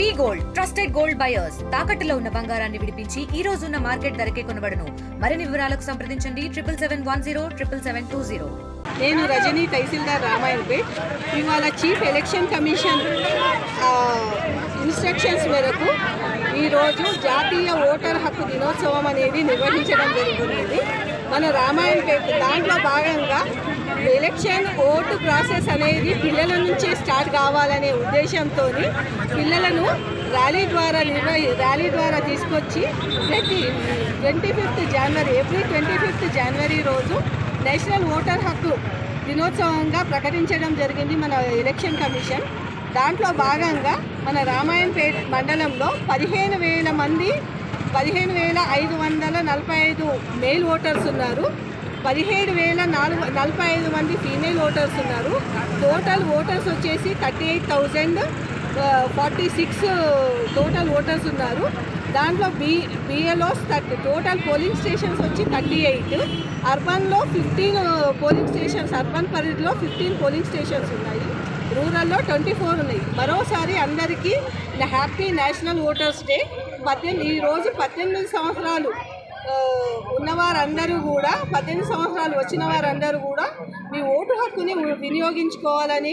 V gold trusted gold buyers. తాకట్టులో ఉన్న బంగారాన్ని విడిపించి ఈ రోజు ఉన్న మార్కెట్ ధరకే కొనబడను. మరిన్ని వివరాలకు సంప్రదించండి. Triple seven one zero triple seven two zero. నేను రజనీ తహసీల్దార్ రామాయణపేట్ ఇవాళ చీఫ్ ఎలక్షన్ కమిషన్ ఇన్స్ట్రక్షన్స్ మేరకు ఈరోజు జాతీయ ఓటర్ హక్కు దినోత్సవం అనేది నిర్వహించడం జరుగుతుంది మన రామాయణపేట దాంట్లో భాగంగా ఎలక్షన్ ఓటు ప్రాసెస్ అనేది పిల్లల నుంచే స్టార్ట్ కావాలనే ఉద్దేశంతో పిల్లలను ర్యాలీ ద్వారా నిర్వహి ర్యాలీ ద్వారా తీసుకొచ్చి ప్రతి twenty fifth January every twenty fifth January రోజు నేషనల్ ఓటర్ హక్కు దినోత్సవంగా ప్రకటించడం జరిగింది మన ఎలక్షన్ కమిషన్. దాంట్లో భాగంగా మన రామాయణపేట మండలంలో పదిహేను వేల మంది పదిహేను వేల ఐదు వందల నలభై ఐదు మెయిల్ ఓటర్స్ ఉన్నారు. పదిహేడు వేల నాలుగు నలభై ఐదు మంది ఫీమేల్ ఓటర్స్ ఉన్నారు. టోటల్ ఓటర్స్ వచ్చేసి thirty eight thousand forty six total voters ఉన్నారు. దాంట్లో B BLOs thirty total polling stations వచ్చి థర్టీ ఎయిట్ అర్బన్లో ఫిఫ్టీన్ పోలింగ్ స్టేషన్స్ అర్బన్ పరిధిలో ఫిఫ్టీన్ పోలింగ్ స్టేషన్స్ ఉన్నాయి. రూరల్లో ట్వంటీ ఫోర్ ఉన్నాయి. మరోసారి అందరికీ హ్యాపీ నేషనల్ ఓటర్స్ డే. పద్దెనిమిది ఈరోజు పద్దెనిమిది సంవత్సరాలు వారందరూ కూడా పద్దెనిమిది సంవత్సరాలు వచ్చిన వారందరూ కూడా మీ ఓటు హక్కుని వినియోగించుకోవాలని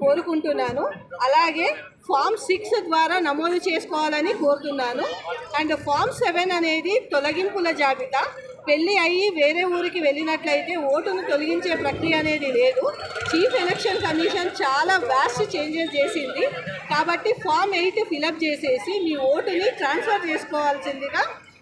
కోరుకుంటున్నాను. అలాగే ఫామ్ సిక్స్ ద్వారా నమోదు చేసుకోవాలని కోరుతున్నాను. అండ్ ఫామ్ సెవెన్ అనేది తొలగింపుల జాబితా. పెళ్ళి అయ్యి వేరే ఊరికి వెళ్ళినట్లయితే ఓటును తొలగించే ప్రక్రియ అనేది లేదు. చీఫ్ ఎలక్షన్ కమిషన్ చాలా వ్యాస్ట్ చేంజెస్ చేసింది. కాబట్టి ఫామ్ ఎయిట్ ఫిలప్ చేసేసి మీ ఓటుని ట్రాన్స్ఫర్ చేసుకోవాల్సిందిగా